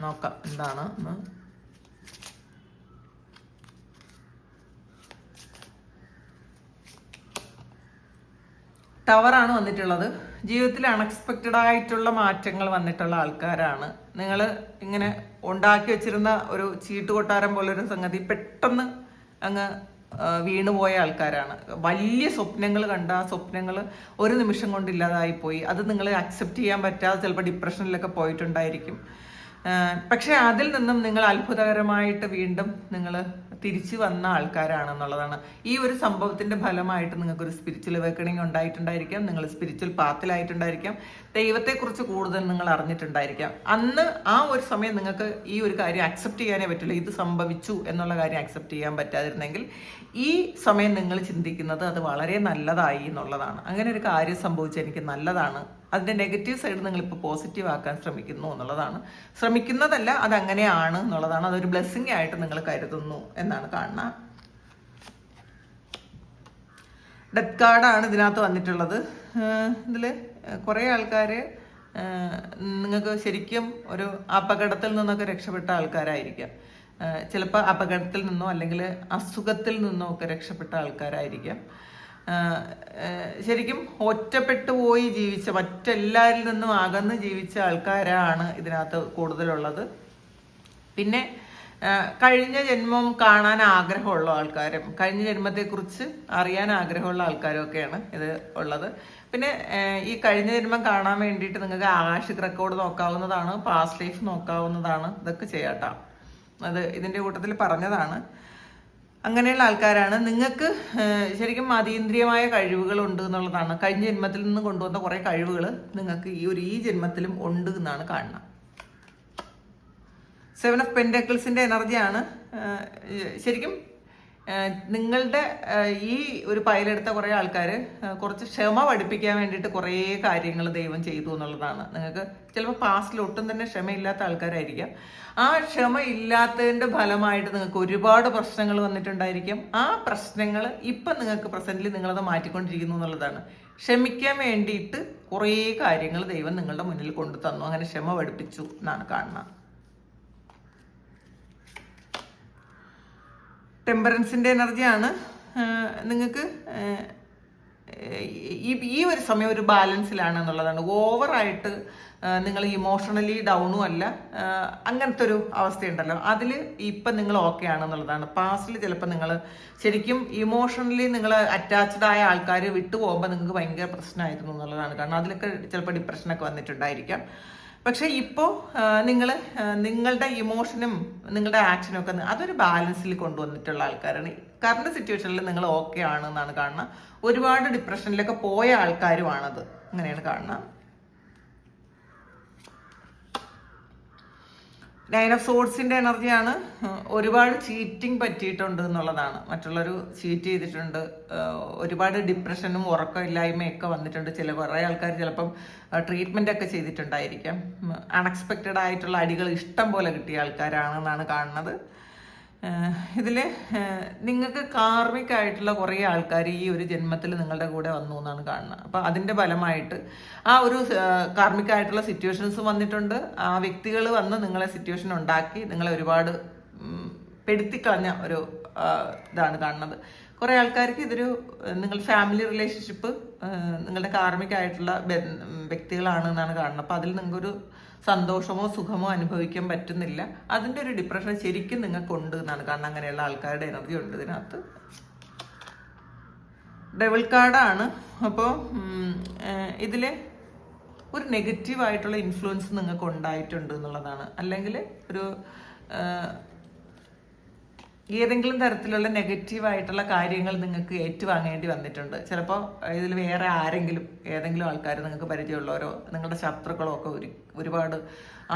നോക്കാം. എന്താണ്? ടവറാണ് വന്നിട്ടുള്ളത്. ജീവിതത്തിൽ അൺഎക്സ്പെക്റ്റഡ് ആയിട്ടുള്ള മാറ്റങ്ങൾ വന്നിട്ടുള്ള ആൾക്കാരാണ്. നിങ്ങൾ ഇങ്ങനെ ഉണ്ടാക്കി വെച്ചിരുന്ന ഒരു ചീട്ട് കൊട്ടാരം പോലൊരു സംഗതി പെട്ടെന്ന് അങ്ങ് വീണുപോയ ആൾക്കാരാണ്. വലിയ സ്വപ്നങ്ങൾ കണ്ട ആ സ്വപ്നങ്ങൾ ഒരു നിമിഷം കൊണ്ട് ഇല്ലാതായി പോയി അത് നിങ്ങൾ അക്സെപ്റ്റ് ചെയ്യാൻ പറ്റാതെ ചിലപ്പോൾ ഡിപ്രഷനിലൊക്കെ പോയിട്ടുണ്ടായിരിക്കും. പക്ഷെ അതിൽ നിന്നും നിങ്ങൾ അത്ഭുതകരമായിട്ട് വീണ്ടും നിങ്ങൾ തിരിച്ചു വന്ന ആൾക്കാരാണെന്നുള്ളതാണ്. ഈ ഒരു സംഭവത്തിന്റെ ഫലമായിട്ട് നിങ്ങൾക്ക് ഒരു സ്പിരിച്വൽ അവേക്കണിങ് ഉണ്ടായിട്ടുണ്ടായിരിക്കാം. നിങ്ങൾ സ്പിരിച്വൽ പാത്തിലായിട്ടുണ്ടായിരിക്കാം ദൈവത്തെക്കുറിച്ച് കൂടുതൽ നിങ്ങൾ അറിഞ്ഞിട്ടുണ്ടായിരിക്കാം. അന്ന് ആ ഒരു സമയം നിങ്ങൾക്ക് ഈ ഒരു കാര്യം അക്സെപ്റ്റ് ചെയ്യാനേ പറ്റില്ല ഇത് സംഭവിച്ചു എന്നുള്ള കാര്യം അക്സെപ്റ്റ് ചെയ്യാൻ പറ്റാതിരുന്നെങ്കിൽ ഈ സമയം നിങ്ങൾ ചിന്തിക്കുന്നത് അത് വളരെ നല്ലതായി എന്നുള്ളതാണ്. അങ്ങനെ ഒരു കാര്യം സംഭവിച്ചു എനിക്ക് നല്ലതാണ്. അതിന്റെ നെഗറ്റീവ് സൈഡ് നിങ്ങൾ ഇപ്പോൾ പോസിറ്റീവ് ആക്കാൻ ശ്രമിക്കുന്നു എന്നുള്ളതാണ്. ശ്രമിക്കുന്നതല്ല അത് അങ്ങനെയാണ് എന്നുള്ളതാണ്. അതൊരു ബ്ലെസ്സിങ് ആയിട്ട് നിങ്ങൾ കരുതുന്നു എന്നാണ് കാണുന്നത് ഡെത്ത് കാർഡാണ് ഇതിനകത്ത് വന്നിട്ടുള്ളത്. ഇതിൽ കുറേ ആൾക്കാർ നിങ്ങൾക്ക് ശരിക്കും ഒരു അപകടത്തിൽ നിന്നൊക്കെ രക്ഷപ്പെട്ട ആൾക്കാരായിരിക്കാം. ചിലപ്പോൾ അപകടത്തിൽ നിന്നോ അല്ലെങ്കിൽ അസുഖത്തിൽ നിന്നോ ഒക്കെ രക്ഷപ്പെട്ട ആൾക്കാരായിരിക്കാം. ശരിക്കും ഒറ്റപ്പെട്ടു പോയി ജീവിച്ച മറ്റെല്ലാരിൽ നിന്നും അകന്ന് ജീവിച്ച ആൾക്കാരാണ് ഇതിനകത്ത് കൂടുതലുള്ളത്. പിന്നെ കഴിഞ്ഞ ജന്മം കാണാൻ ആഗ്രഹമുള്ള ആൾക്കാരും കഴിഞ്ഞ ജന്മത്തെക്കുറിച്ച് അറിയാൻ ആഗ്രഹമുള്ള ആൾക്കാരും ഒക്കെയാണ് ഇത് ഉള്ളത്. പിന്നെ ഈ കഴിഞ്ഞ ജന്മം കാണാൻ വേണ്ടിയിട്ട് നിങ്ങൾക്ക് ആകാശിക് റെക്കോർഡ് നോക്കാവുന്നതാണ് പാസ്റ്റ് ലൈഫ് നോക്കാവുന്നതാണ് ഇതൊക്കെ ചെയ്യാട്ടോ അത് ഇതിന്റെ കൂട്ടത്തിൽ പറഞ്ഞതാണ്. അങ്ങനെയുള്ള ആൾക്കാരാണ്. നിങ്ങൾക്ക് ശരിക്കും അതീന്ദ്രിയമായ കഴിവുകൾ ഉണ്ട് എന്നുള്ളതാണ്. കഴിഞ്ഞ ജന്മത്തിൽ നിന്ന് കൊണ്ടുവന്ന കുറേ കഴിവുകൾ നിങ്ങൾക്ക് ഈ ഒരു ഈ ജന്മത്തിലും ഉണ്ട് എന്നാണ് കാണുന്നത് സെവൻ ഓഫ് പെൻഡക്കിൾസിന്റെ എനർജിയാണ് ശരിക്കും നിങ്ങളുടെ ഈ ഒരു പൈലെടുത്ത കുറേ ആൾക്കാർ കുറച്ച് ക്ഷമ പഠിപ്പിക്കാൻ വേണ്ടിയിട്ട് കുറേ കാര്യങ്ങൾ ദൈവം ചെയ്തു എന്നുള്ളതാണ്. നിങ്ങൾക്ക് ചിലപ്പോൾ പാസ്റ്റിൽ ഒട്ടും തന്നെ ക്ഷമയില്ലാത്ത ആൾക്കാരായിരിക്കാം. ആ ക്ഷമ ഇല്ലാത്തതിന്റെ ഫലമായിട്ട് നിങ്ങൾക്ക് ഒരുപാട് പ്രശ്നങ്ങൾ വന്നിട്ടുണ്ടായിരിക്കും. ആ പ്രശ്നങ്ങൾ ഇപ്പം നിങ്ങൾക്ക് പ്രസന്റിൽ നിങ്ങളത് മാറ്റിക്കൊണ്ടിരിക്കുന്നു എന്നുള്ളതാണ്. ക്ഷമിക്കാൻ വേണ്ടിയിട്ട് കുറേ കാര്യങ്ങൾ ദൈവം നിങ്ങളുടെ മുന്നിൽ കൊണ്ടു തന്നു അങ്ങനെ ക്ഷമ പഠിപ്പിച്ചു എന്നാണ് കാണുന്നത്. ടെമ്പറൻസിന്റെ എനർജിയാണ്. നിങ്ങൾക്ക് ഈ ഈ ഒരു സമയം ഒരു ബാലൻസിലാണ് എന്നുള്ളതാണ്. ഓവറായിട്ട് നിങ്ങൾ ഇമോഷണലി ഡൗണും അല്ല അങ്ങനത്തെ ഒരു അവസ്ഥയുണ്ടല്ലോ. അതിൽ ഇപ്പം നിങ്ങൾ ഓക്കെ ആണെന്നുള്ളതാണ് പാസ്റ്റിൽ ചിലപ്പോൾ നിങ്ങൾ ശരിക്കും ഇമോഷണലി നിങ്ങൾ അറ്റാച്ച്ഡ് ആയ ആൾക്കാർ വിട്ടു പോകുമ്പോൾ നിങ്ങൾക്ക് ഭയങ്കര പ്രശ്നമായിരുന്നു എന്നുള്ളതാണ്. കാരണം അതിലൊക്കെ ചിലപ്പോൾ ഡിപ്രഷനൊക്കെ വന്നിട്ടുണ്ടായിരിക്കാം. പക്ഷെ ഇപ്പോൾ നിങ്ങൾ നിങ്ങളുടെ ഇമോഷനും നിങ്ങളുടെ ആക്ഷനും ഒക്കെ അതൊരു ബാലൻസിൽ കൊണ്ടുവന്നിട്ടുള്ള ആൾക്കാരാണ്. കറണ്ട് സിറ്റുവേഷനിൽ നിങ്ങൾ ഓക്കെ ആണെന്നാണ് കാണുന്നത്. ഒരുപാട് ഡിപ്രഷനിലൊക്കെ പോയ ആൾക്കാരുമാണത്. അങ്ങനെയാണ് കാണുന്നത്. നയൻ ഓഫ് എനർജിയാണ് ഒരുപാട് ചീറ്റിംഗ് പറ്റിയിട്ടുണ്ട് എന്നുള്ളതാണ്. മറ്റുള്ളവർ ചീറ്റ് ചെയ്തിട്ടുണ്ട് ഒരുപാട് ഡിപ്രഷനും ഉറക്കമില്ലായ്മയൊക്കെ വന്നിട്ടുണ്ട്. ചില കുറേ ആൾക്കാർ ചിലപ്പം ട്രീറ്റ്മെന്റ് ഒക്കെ ചെയ്തിട്ടുണ്ടായിരിക്കാം. അൺഎക്സ്പെക്റ്റഡ് ആയിട്ടുള്ള അടികൾ ഇഷ്ടം പോലെ കിട്ടിയ ആൾക്കാരാണെന്നാണ് കാണുന്നത്. ഇതിൽ നിങ്ങൾക്ക് കാർമിക് ആയിട്ടുള്ള കുറേ ആൾക്കാർ ഈ ഒരു ജന്മത്തിൽ നിങ്ങളുടെ കൂടെ വന്നു എന്നാണ് കാണുന്നത്. അപ്പോൾ അതിന്റെ ഫലമായിട്ട് ആ ഒരു കാർമിക് ആയിട്ടുള്ള സിറ്റുവേഷൻസ് വന്നിട്ടുണ്ട്. ആ വ്യക്തികൾ വന്ന് നിങ്ങളെ സിറ്റുവേഷൻ ഉണ്ടാക്കി നിങ്ങളെ ഒരുപാട് പെടുത്തിക്കളഞ്ഞ ഒരു ഇതാണ് കാണുന്നത്. കുറേ ആൾക്കാർക്ക് ഇതൊരു നിങ്ങൾ ഫാമിലി റിലേഷൻഷിപ്പ് നിങ്ങളുടെ കാർമിക് ആയിട്ടുള്ള വ്യക്തികളാണ് എന്നാണ് കാണുന്നത്. അപ്പോൾ അതിൽ നിങ്ങൾക്കൊരു സന്തോഷമോ സുഖമോ അനുഭവിക്കാൻ പറ്റുന്നില്ല. അതിന്റെ ഒരു ഡിപ്രഷൻ ശരിക്കും നിങ്ങൾക്ക് ഉണ്ട് എന്നാണ്. കാരണം അങ്ങനെയുള്ള ആൾക്കാരുടെ എനർജി ഉണ്ട് ഇതിനകത്ത്. ഡെവിൾ കാർഡാണ് അപ്പോൾ ഇതിൽ ഒരു നെഗറ്റീവായിട്ടുള്ള ഇൻഫ്ലുവൻസ് നിങ്ങൾക്ക് ഉണ്ടായിട്ടുണ്ട് എന്നുള്ളതാണ്. അല്ലെങ്കിൽ ഒരു ഏതെങ്കിലും തരത്തിലുള്ള നെഗറ്റീവായിട്ടുള്ള കാര്യങ്ങൾ നിങ്ങൾക്ക് ഏറ്റുവാങ്ങേണ്ടി വന്നിട്ടുണ്ട്. ചിലപ്പോൾ ഇതിൽ വേറെ ആരെങ്കിലും ഏതെങ്കിലും ആൾക്കാർ നിങ്ങൾക്ക് പരിചയമുള്ളവരോ നിങ്ങളുടെ ശത്രുക്കളോ ഒക്കെ ഒരു ഒരുപാട്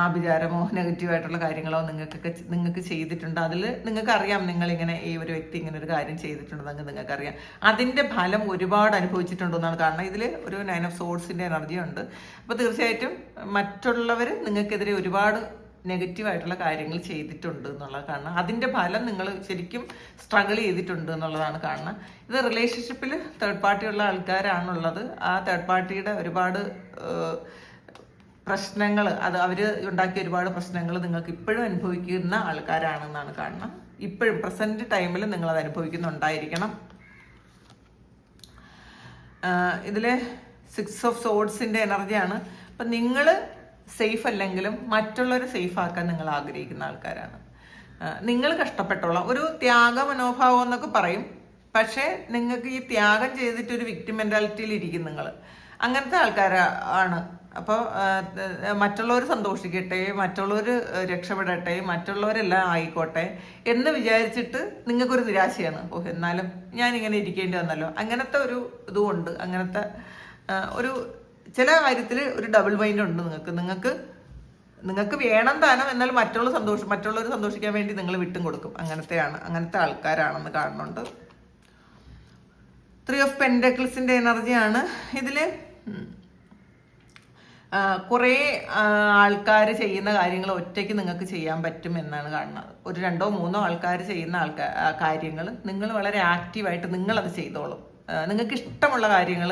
ആഭിചാരമോ നെഗറ്റീവായിട്ടുള്ള കാര്യങ്ങളോ നിങ്ങൾക്കൊക്കെ നിങ്ങൾക്ക് ചെയ്തിട്ടുണ്ട്. അതിൽ നിങ്ങൾക്ക് അറിയാം നിങ്ങൾ ഇങ്ങനെ ഈ ഒരു വ്യക്തി ഇങ്ങനെ ഒരു കാര്യം ചെയ്തിട്ടുണ്ടെന്ന് നിങ്ങൾക്കറിയാം. അതിന്റെ ഫലം ഒരുപാട് അനുഭവിച്ചിട്ടുണ്ടെന്നാണ് കാരണം ഇതിൽ ഒരു നയൻ ഓഫ് സോഴ്സിന്റെ എനർജി ഉണ്ട്. അപ്പോൾ തീർച്ചയായിട്ടും മറ്റുള്ളവർ നിങ്ങൾക്കെതിരെ ഒരുപാട് നെഗറ്റീവ് ആയിട്ടുള്ള കാര്യങ്ങൾ ചെയ്തിട്ടുണ്ട് എന്നുള്ളത് കാണണം. അതിന്റെ ഫലം നിങ്ങൾ ശരിക്കും സ്ട്രഗിൾ ചെയ്തിട്ടുണ്ട് എന്നുള്ളതാണ് കാണുന്നത് ഇത് റിലേഷൻഷിപ്പിൽ തേർഡ് പാർട്ടി ഉള്ള ആൾക്കാരാണുള്ളത്. ആ തേർഡ് പാർട്ടിയുടെ ഒരുപാട് പ്രശ്നങ്ങൾ അത് അവർ ഉണ്ടാക്കിയ ഒരുപാട് പ്രശ്നങ്ങൾ നിങ്ങൾക്ക് ഇപ്പോഴും അനുഭവിക്കുന്ന ആൾക്കാരാണെന്നാണ് കാണുന്നത് ഇപ്പോഴും പ്രസന്റ് ടൈമിൽ നിങ്ങൾ അത് അനുഭവിക്കുന്നുണ്ടായിരിക്കണം. ഇതിലെ സിക്സ് ഓഫ് സോഡ്സിന്റെ എനർജിയാണ് അപ്പൊ നിങ്ങൾ സേഫ് അല്ലെങ്കിലും മറ്റുള്ളവരെ സേഫ് ആക്കാൻ നിങ്ങൾ ആഗ്രഹിക്കുന്ന ആൾക്കാരാണ്. നിങ്ങൾ കഷ്ടപ്പെട്ടോളാം. ഒരു ത്യാഗ മനോഭാവം എന്നൊക്കെ പറയും. പക്ഷേ നിങ്ങൾക്ക് ഈ ത്യാഗം ചെയ്തിട്ട് ഒരു വിക്ടിം മെന്റാലിറ്റിയിൽ ഇരിക്കും നിങ്ങൾ അങ്ങനത്തെ ആൾക്കാരാണ് അപ്പോൾ മറ്റുള്ളവർ സന്തോഷിക്കട്ടെ മറ്റുള്ളവർ രക്ഷപ്പെടട്ടെ മറ്റുള്ളവരെല്ലാം ആയിക്കോട്ടെ എന്ന് വിചാരിച്ചിട്ട് നിങ്ങൾക്കൊരു നിരാശയാണ്. ഓ എന്നാലും ഞാൻ ഇങ്ങനെ ഇരിക്കേണ്ടി വന്നല്ലോ. അങ്ങനത്തെ ഒരു ഇതുമുണ്ട്. അങ്ങനത്തെ ഒരു ചില കാര്യത്തിൽ ഒരു ഡബിൾ മൈൻഡ് ഉണ്ട് നിങ്ങൾക്ക്. നിങ്ങൾക്ക് നിങ്ങൾക്ക് വേണം താനം എന്നാൽ മറ്റുള്ള സന്തോഷം മറ്റുള്ളവർ സന്തോഷിക്കാൻ വേണ്ടി നിങ്ങൾ വിട്ടും കൊടുക്കും. അങ്ങനത്തെയാണ് അങ്ങനത്തെ ആൾക്കാരാണെന്ന് കാണുന്നുണ്ട്. ത്രീ ഓഫ് പെൻഡക്കിൾസിന്റെ എനർജിയാണ് ഇതിൽ കുറേ ആൾക്കാർ ചെയ്യുന്ന കാര്യങ്ങൾ ഒറ്റയ്ക്ക് നിങ്ങൾക്ക് ചെയ്യാൻ പറ്റും എന്നാണ് കാണുന്നത്. ഒരു രണ്ടോ മൂന്നോ ആൾക്കാർ ചെയ്യുന്ന ആൾക്കാർ കാര്യങ്ങൾ നിങ്ങൾ വളരെ ആക്റ്റീവായിട്ട് നിങ്ങളത് ചെയ്തോളും. നിങ്ങൾക്ക് ഇഷ്ടമുള്ള കാര്യങ്ങൾ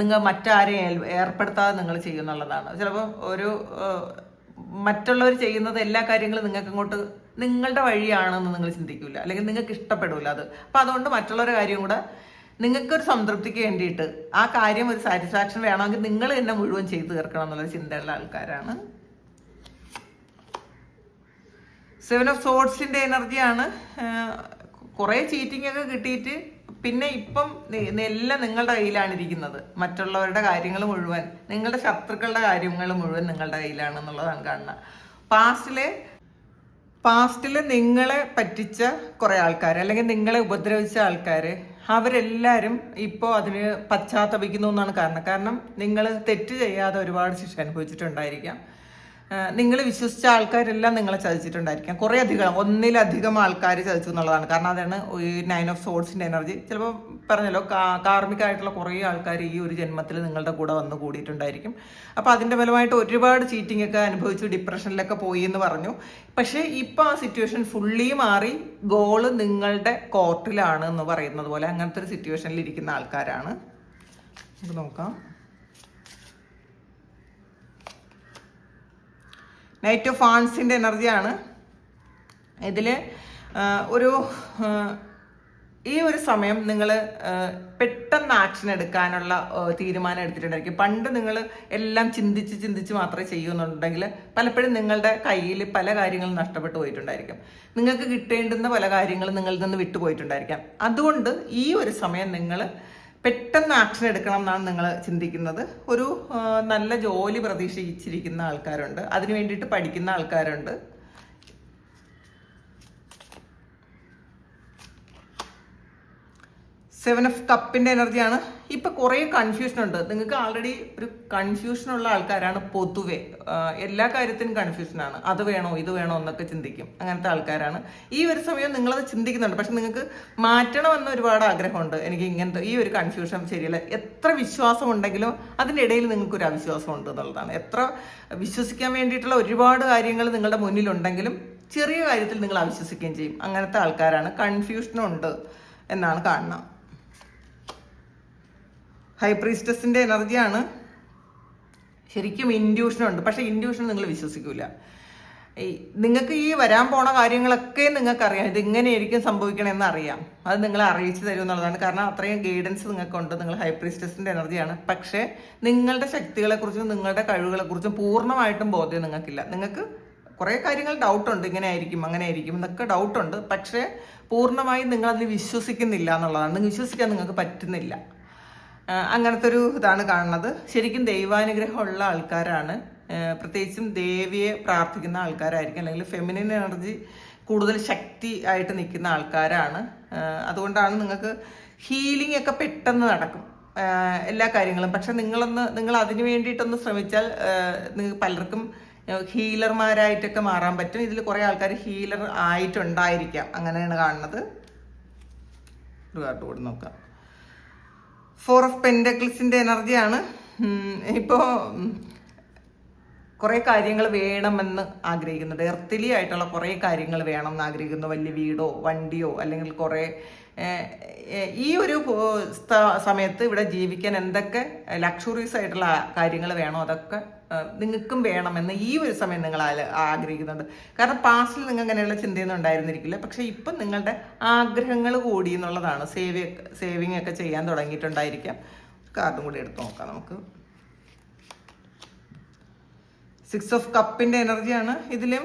നിങ്ങൾ മറ്റാരെയും ഏർപ്പെടുത്താതെ നിങ്ങൾ ചെയ്യുന്നുള്ളതാണ്. ചിലപ്പോൾ ഒരു മറ്റുള്ളവർ ചെയ്യുന്നത് എല്ലാ കാര്യങ്ങളും നിങ്ങൾക്ക് അങ്ങോട്ട് നിങ്ങളുടെ വഴിയാണെന്ന് നിങ്ങൾ ചിന്തിക്കില്ല അല്ലെങ്കിൽ നിങ്ങൾക്ക് ഇഷ്ടപ്പെടില്ല അത്. അപ്പം അതുകൊണ്ട് മറ്റുള്ളവരുടെ കാര്യം കൂടെ നിങ്ങൾക്കൊരു സംതൃപ്തിക്ക് വേണ്ടിയിട്ട് ആ കാര്യം ഒരു സാറ്റിസ്ഫാക്ഷൻ വേണമെങ്കിൽ നിങ്ങൾ തന്നെ മുഴുവൻ ചെയ്തു തീർക്കണം എന്നുള്ള ചിന്തയുള്ള ആൾക്കാരാണ്. സെവൻ ഓഫ് സോഡ്സിന്റെ എനർജിയാണ് കുറേ ചീറ്റിംഗ് ഒക്കെ കിട്ടിയിട്ട് പിന്നെ ഇപ്പം എല്ലാം നിങ്ങളുടെ കയ്യിലാണ് ഇരിക്കുന്നത്. മറ്റുള്ളവരുടെ കാര്യങ്ങൾ മുഴുവൻ നിങ്ങളുടെ ശത്രുക്കളുടെ കാര്യങ്ങൾ മുഴുവൻ നിങ്ങളുടെ കയ്യിലാണ് എന്നുള്ളതാണ് കാണുന്നത്. പാസ്റ്റിലെ പാസ്റ്റിൽ നിങ്ങളെ പറ്റിച്ച കുറേ ആൾക്കാർ അല്ലെങ്കിൽ നിങ്ങളെ ഉപദ്രവിച്ച ആൾക്കാർ അവരെല്ലാവരും ഇപ്പോൾ അതിന് പശ്ചാത്തപിക്കുന്നു എന്നാണ് കാരണം. കാരണം നിങ്ങൾ തെറ്റ് ചെയ്യാതെ ഒരുപാട് ശിക്ഷ അനുഭവിച്ചിട്ടുണ്ടായിരിക്കാം. നിങ്ങൾ വിശ്വസിച്ച ആൾക്കാരെല്ലാം നിങ്ങളെ ചതിച്ചിട്ടുണ്ടായിരിക്കാം. കുറേ അധികം ഒന്നിലധികം ആൾക്കാർ ചതിച്ചു എന്നുള്ളതാണ്. കാരണം അതാണ് ഈ നയൻ ഓഫ് സോഡ്സിന്റെ എനർജി ചിലപ്പോൾ പറഞ്ഞല്ലോ കാർമികമായിട്ടുള്ള കുറേ ആൾക്കാർ ഈ ഒരു ജന്മത്തിൽ നിങ്ങളുടെ കൂടെ വന്ന് കൂടിയിട്ടുണ്ടായിരിക്കും. അപ്പോൾ അതിന്റെ ഫലമായിട്ട് ഒരുപാട് ചീറ്റിംഗ് ഒക്കെ അനുഭവിച്ചു ഡിപ്രഷനിലൊക്കെ പോയി എന്ന് പറഞ്ഞു. പക്ഷേ ഇപ്പോൾ ആ സിറ്റുവേഷൻ ഫുള്ളി മാറി ഗോൾ നിങ്ങളുടെ കോർട്ടിലാണ് എന്ന് പറയുന്നത് പോലെ അങ്ങനത്തെ ഒരു സിറ്റുവേഷനിൽ ഇരിക്കുന്ന ആൾക്കാരാണ്. നമുക്ക് നോക്കാം. നൈറ്റ് ഓഫ് ആൺസിന്റെ എനർജിയാണ് ഇതിൽ ഒരു ഈ ഒരു സമയം നിങ്ങൾ പെട്ടെന്ന് ആക്ഷൻ എടുക്കാനുള്ള തീരുമാനം എടുത്തിട്ടുണ്ടായിരിക്കും. പണ്ട് നിങ്ങൾ എല്ലാം ചിന്തിച്ച് ചിന്തിച്ച് മാത്രമേ ചെയ്യുന്നുണ്ടെങ്കിൽ പലപ്പോഴും നിങ്ങളുടെ കയ്യിൽ പല കാര്യങ്ങളും നഷ്ടപ്പെട്ടു പോയിട്ടുണ്ടായിരിക്കും. നിങ്ങൾക്ക് കിട്ടേണ്ടുന്ന പല കാര്യങ്ങളും നിങ്ങളിൽ നിന്ന് വിട്ടുപോയിട്ടുണ്ടായിരിക്കാം. അതുകൊണ്ട് ഈ ഒരു സമയം നിങ്ങൾ പെട്ടെന്ന് ആക്ഷൻ എടുക്കണം എന്നാണ് നിങ്ങൾ ചിന്തിക്കുന്നത്. ഒരു നല്ല ജോലി പ്രതീക്ഷിച്ചിരിക്കുന്ന ആൾക്കാരുണ്ട്. അതിനു വേണ്ടിയിട്ട് പഠിക്കുന്ന ആൾക്കാരുണ്ട്. സെവൻ ഓഫ് കപ്പിന്റെ എനർജിയാണ്. ഇപ്പൊ കുറേ കൺഫ്യൂഷൻ ഉണ്ട്. നിങ്ങൾക്ക് ആൾറെഡി ഒരു കൺഫ്യൂഷൻ ഉള്ള ആൾക്കാരാണ് പൊതുവെ. എല്ലാ കാര്യത്തിനും കൺഫ്യൂഷനാണ് അത് വേണോ ഇത് വേണോ എന്നൊക്കെ ചിന്തിക്കും. അങ്ങനത്തെ ആൾക്കാരാണ്. ഈ ഒരു സമയം നിങ്ങളത് ചിന്തിക്കുന്നുണ്ട്. പക്ഷെ നിങ്ങൾക്ക് മാറ്റണമെന്ന് ഒരുപാട് ആഗ്രഹമുണ്ട്. എനിക്ക് ഇങ്ങനത്തെ ഈ ഒരു കൺഫ്യൂഷൻ ശരിയല്ല. എത്ര വിശ്വാസം ഉണ്ടെങ്കിലും അതിന്റെ ഇടയിൽ നിങ്ങൾക്ക് ഒരു അവിശ്വാസം ഉണ്ട് എന്നുള്ളതാണ്. എത്ര വിശ്വസിക്കാൻ വേണ്ടിയിട്ടുള്ള ഒരുപാട് കാര്യങ്ങൾ നിങ്ങളുടെ മുന്നിലുണ്ടെങ്കിലും ചെറിയ കാര്യത്തിൽ നിങ്ങൾ അവിശ്വസിക്കുകയും ചെയ്യും. അങ്ങനത്തെ ആൾക്കാരാണ്. കൺഫ്യൂഷനുണ്ട് എന്നാണ് കാണുന്നത്. ഹൈ പ്രീസ്റ്റസിന്റെ എനർജിയാണ് ശരിക്കും ഇൻഡ്യൂഷൻ ഉണ്ട്. പക്ഷെ ഇൻഡ്യൂഷൻ നിങ്ങൾ വിശ്വസിക്കൂല. ഈ നിങ്ങൾക്ക് ഈ വരാൻ പോണ കാര്യങ്ങളൊക്കെ നിങ്ങൾക്ക് അറിയാം ഇത് ഇങ്ങനെയായിരിക്കും സംഭവിക്കണമെന്ന് അറിയാം അത് നിങ്ങളെ അറിയിച്ചു തരും എന്നുള്ളതാണ്. കാരണം അത്രയും ഗൈഡൻസ് നിങ്ങൾക്കുണ്ട്. നിങ്ങൾ ഹൈ പ്രീസ്റ്റസിന്റെ എനർജിയാണ്. പക്ഷേ നിങ്ങളുടെ ശക്തികളെക്കുറിച്ചും നിങ്ങളുടെ കഴിവുകളെക്കുറിച്ചും പൂർണമായിട്ടും ബോധ്യം നിങ്ങൾക്കില്ല. നിങ്ങൾക്ക് കുറേ കാര്യങ്ങൾ ഡൗട്ടുണ്ട് ഇങ്ങനെ ആയിരിക്കും അങ്ങനെ ആയിരിക്കും എന്നൊക്കെ ഡൗട്ടുണ്ട് പക്ഷേ പൂർണമായും നിങ്ങൾ അതിൽ വിശ്വസിക്കുന്നില്ല എന്നുള്ളതാണ്. വിശ്വസിക്കാൻ നിങ്ങൾക്ക് പറ്റുന്നില്ല. അങ്ങനത്തെ ഒരു ഇതാണ് കാണുന്നത്. ശരിക്കും ദൈവാനുഗ്രഹമുള്ള ആൾക്കാരാണ്. പ്രത്യേകിച്ചും ദേവിയെ പ്രാർത്ഥിക്കുന്ന ആൾക്കാരായിരിക്കും. അല്ലെങ്കിൽ ഫെമിനിൻ എനർജി കൂടുതൽ ശക്തി ആയിട്ട് നിൽക്കുന്ന ആൾക്കാരാണ്. അതുകൊണ്ടാണ് നിങ്ങൾക്ക് ഹീലിംഗ് ഒക്കെ പെട്ടെന്ന് നടക്കും. എല്ലാ കാര്യങ്ങളും. പക്ഷെ നിങ്ങളൊന്ന് നിങ്ങൾ അതിന് വേണ്ടിയിട്ടൊന്ന് ശ്രമിച്ചാൽ നിങ്ങൾക്ക് പലർക്കും ഹീലർമാരായിട്ടൊക്കെ മാറാൻ പറ്റും. ഇതിൽ കുറേ ആൾക്കാർ ഹീലർ ആയിട്ടുണ്ടായിരിക്കാം. അങ്ങനെയാണ് കാണുന്നത്. ഒരു കാർഡ് കൂടി നോക്കാം. ഫോർ ഓഫ് പെൻഡക്കിൾസിന്റെ എനർജിയാണ്. ഇപ്പോൾ കുറേ കാര്യങ്ങൾ വേണമെന്ന് ആഗ്രഹിക്കുന്നുണ്ട് എർത്തിലി ആയിട്ടുള്ള കുറേ കാര്യങ്ങൾ വേണം എന്ന് ആഗ്രഹിക്കുന്നു. വലിയ വീടോ വണ്ടിയോ അല്ലെങ്കിൽ കുറേ ഈ ഒരു സമയത്ത് ഇവിടെ ജീവിക്കാൻ എന്തൊക്കെ ലക്ഷറീസ് ആയിട്ടുള്ള കാര്യങ്ങൾ വേണോ? അതൊക്കെ നിങ്ങൾക്കും വേണമെന്ന് ഈ ഒരു സമയം നിങ്ങൾ ആഗ്രഹിക്കുന്നുണ്ട്. കാരണം പാസ്റ്റിൽ നിങ്ങൾക്ക് അങ്ങനെയുള്ള ചിന്തയൊന്നും ഉണ്ടായിരുന്നിരിക്കില്ല. പക്ഷേ ഇപ്പം നിങ്ങളുടെ ആഗ്രഹങ്ങൾ കൂടി എന്നുള്ളതാണ്. സേവ് സേവിങ് ഒക്കെ ചെയ്യാൻ തുടങ്ങിയിട്ടുണ്ടായിരിക്കാം. കാർഡും കൂടി എടുത്ത് നോക്കാം നമുക്ക്. സിക്സ് ഓഫ് കപ്പിന്റെ എനർജിയാണ് ഇതിലും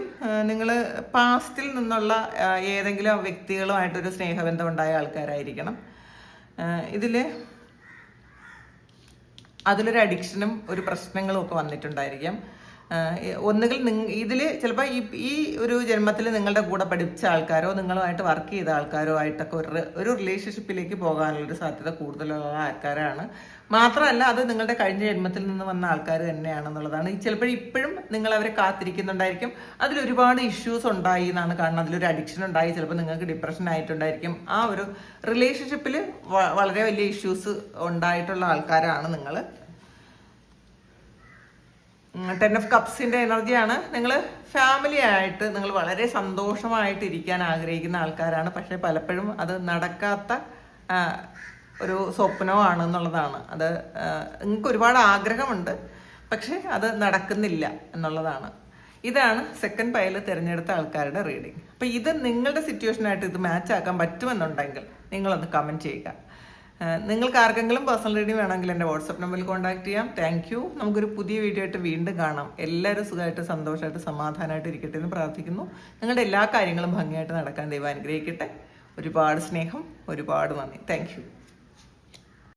നിങ്ങൾ പാസ്റ്റിൽ നിന്നുള്ള ഏതെങ്കിലും വ്യക്തികളുമായിട്ടൊരു സ്നേഹബന്ധം ഉണ്ടായ ആൾക്കാരായിരിക്കണം. ഇതിൽ അതിലൊരു അഡിക്ഷനും ഒരു പ്രശ്നങ്ങളും ഒക്കെ വന്നിട്ടുണ്ടായിരിക്കും. ഒന്നുകിൽ നിങ് ഇതിൽ ചിലപ്പോൾ ഈ ഈ ഒരു ജന്മത്തിൽ നിങ്ങളുടെ കൂടെ പഠിച്ച ആൾക്കാരോ നിങ്ങളുമായിട്ട് വർക്ക് ചെയ്ത ആൾക്കാരോ ആയിട്ടൊക്കെ ഒരു ഒരു റിലേഷൻഷിപ്പിലേക്ക് പോകാനുള്ളൊരു സാധ്യത കൂടുതലുള്ള ആൾക്കാരാണ്. മാത്രമല്ല അത് നിങ്ങളുടെ കഴിഞ്ഞ ജന്മത്തിൽ നിന്ന് വന്ന ആൾക്കാർ തന്നെയാണെന്നുള്ളതാണ്. ചിലപ്പോൾ ഇപ്പോഴും നിങ്ങൾ അവരെ കാത്തിരിക്കുന്നുണ്ടായിരിക്കും. അതിൽ ഒരുപാട് ഇഷ്യൂസ് ഉണ്ടായി എന്നാണ് കാണുന്നത്. അതിലൊരു അഡിക്ഷൻ ഉണ്ടായി. ചിലപ്പോൾ നിങ്ങൾക്ക് ഡിപ്രഷൻ ആയിട്ടുണ്ടായിരിക്കും. ആ ഒരു റിലേഷൻഷിപ്പിൽ വളരെ വലിയ ഇഷ്യൂസ് ഉണ്ടായിട്ടുള്ള ആൾക്കാരാണ് നിങ്ങൾ ടെൻ ഓഫ് കപ്സിന്റെ എനർജിയാണ് നിങ്ങൾ ഫാമിലി ആയിട്ട് നിങ്ങൾ വളരെ സന്തോഷമായിട്ട് ഇരിക്കാൻ ആഗ്രഹിക്കുന്ന ആൾക്കാരാണ്. പക്ഷെ പലപ്പോഴും അത് നടക്കാത്ത ഒരു സ്വപ്നമാണ് എന്നുള്ളതാണ്. അത് നിങ്ങൾക്ക് ഒരുപാട് ആഗ്രഹമുണ്ട് പക്ഷേ അത് നടക്കുന്നില്ല എന്നുള്ളതാണ്. ഇതാണ് സെക്കൻഡ് പയൽ തിരഞ്ഞെടുത്ത ആൾക്കാരുടെ റീഡിങ് അപ്പോൾ ഇത് നിങ്ങളുടെ സിറ്റുവേഷനായിട്ട് ഇത് മാച്ച് ആക്കാൻ പറ്റുമെന്നുണ്ടെങ്കിൽ നിങ്ങളൊന്ന് കമന്റ് ചെയ്യുക. നിങ്ങൾക്ക് ആർക്കെങ്കിലും പേഴ്സണൽ റീഡിങ് വേണമെങ്കിൽ എന്റെ വാട്സപ്പ് നമ്പറിൽ കോൺടാക്ട് ചെയ്യാം. താങ്ക് യു നമുക്കൊരു പുതിയ വീഡിയോ ആയിട്ട് വീണ്ടും കാണാം. എല്ലാവരും സുഖമായിട്ട് സന്തോഷമായിട്ട് സമാധാനമായിട്ട് ഇരിക്കട്ടെ എന്ന് പ്രാർത്ഥിക്കുന്നു. നിങ്ങളുടെ എല്ലാ കാര്യങ്ങളും ഭംഗിയായിട്ട് നടക്കാൻ ദൈവം അനുഗ്രഹിക്കട്ടെ. ഒരുപാട് സ്നേഹം ഒരുപാട് നന്ദി. താങ്ക്